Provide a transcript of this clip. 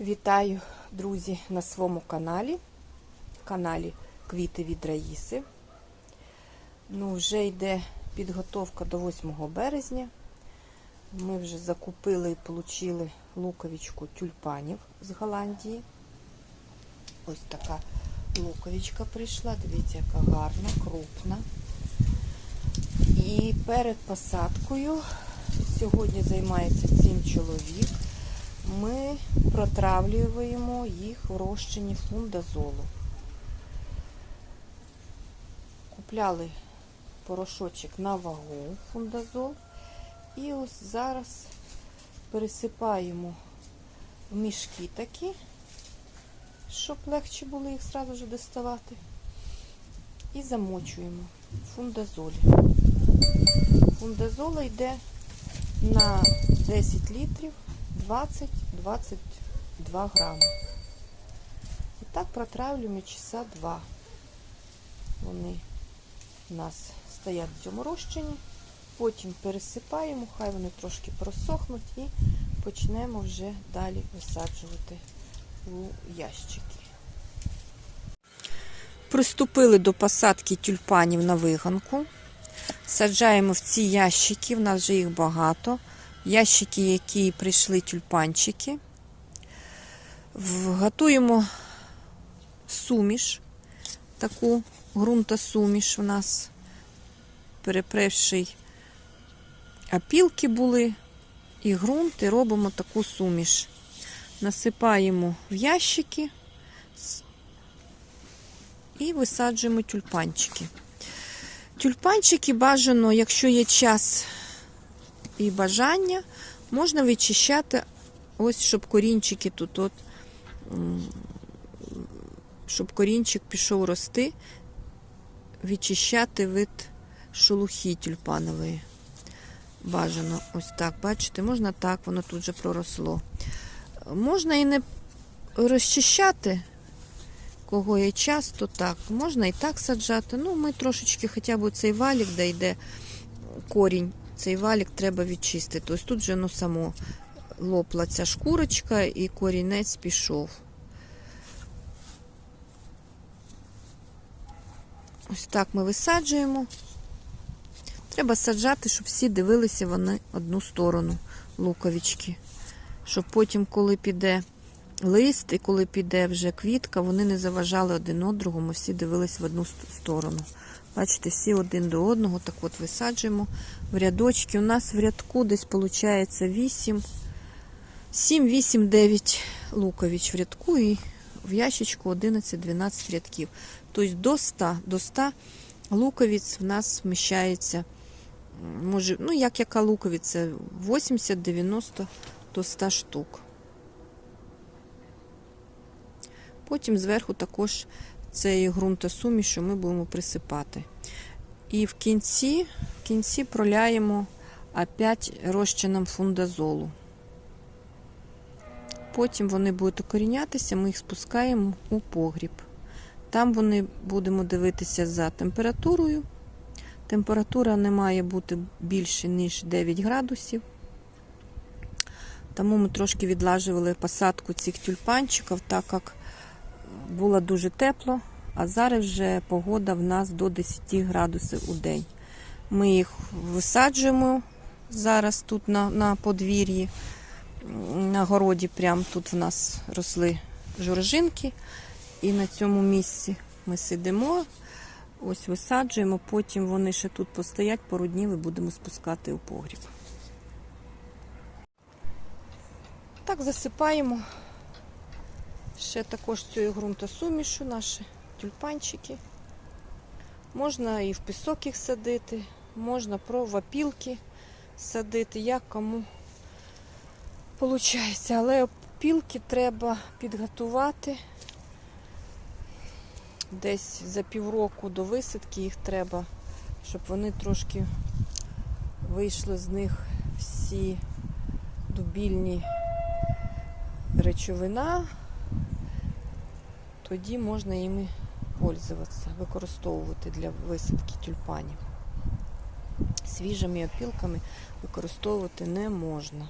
Вітаю, друзі, на своєму каналі, каналі Квіти від Раїси. Ну, вже йде підготовка до 8 березня. Ми вже закупили і отримали луковичку тюльпанів з Голландії. Ось така луковичка прийшла. Дивіться, яка гарна, крупна. І перед посадкою сьогодні займається 7 чоловік. Ми протравлюємо їх в розчині фундазолу. Купляли порошочок на вагу фундазол. І ось зараз пересипаємо в мішки такі, щоб легше було їх одразу ж доставати. І замочуємо фундазолі. Фундазола йде на 10 літрів 20-22 грами. І так протравлюємо часа 2. Вони у нас стоять в цьому розчині. Потім пересипаємо, хай вони трошки просохнуть і почнемо вже далі висаджувати у ящики. Приступили до посадки тюльпанів на виганку. Саджаємо в ці ящики, в нас вже їх багато. Ящики, які прийшли тюльпанчики. Готуємо суміш, таку ґрунтосуміш у нас перепревший опілки були і ґрунт, і робимо таку суміш. Насипаємо в ящики і висаджуємо тюльпанчики. Тюльпанчики бажано, якщо є час і бажання, можна вичищати, ось, щоб корінчики тут, от, щоб корінчик пішов рости, відчищати від шелухи тюльпанової. Бажано ось так, бачите, можна так, воно тут же проросло. Можна і не розчищати, кого є час, то так. Можна і так саджати. Ну, ми трошечки хоча б цей валік, де йде корінь, цей валік треба відчистити. Ось тут вже ну, само лопла ця шкурочка і корінець пішов. Ось так ми висаджуємо. Треба саджати, щоб всі дивилися вони одну сторону луковички. Щоб потім, коли піде лист і коли піде вже квітка, вони не заважали один одному, всі дивились в одну сторону. Бачите, всі один до одного, так от висаджуємо в рядочки. У нас в рядку десь виходить 8, 7, 8, 9 лукович в рядку і в ящичку 11-12 рядків. Тобто до 100, до 100 луковиць в нас вміщається, може, ну, як яка луковиця, 80-90 до 100 штук. Потім зверху також ґрунтосуміш, що ми будемо присипати. І в кінці в кінці проляємо опять розчином фундазолу. Потім вони будуть окорінятися, ми їх спускаємо у погріб. Там вони будемо дивитися за температурою. Температура не має бути більше, ніж 9 градусів. Тому ми трошки відлажували посадку цих тюльпанчиків, так як було дуже тепло, а зараз вже погода в нас до 10 градусів у день. Ми їх висаджуємо зараз тут на на подвір'ї, на городі, прямо тут в нас росли жоржинки. І на цьому місці ми сидимо, ось висаджуємо, потім вони ще тут постоять, порудніли, будемо спускати у погріб. Так, засипаємо ще також цією ґрунтосумішу наші тюльпанчики. Можна і в пісок їх садити, можна про вапілки садити, як кому виходить. Але опілки треба підготувати. Десь за півроку до висадки їх треба, щоб вони трошки вийшли з них всі дубільні речовина, тоді можна їми пользуватися, використовувати для висадки тюльпанів. Свіжими опілками використовувати не можна.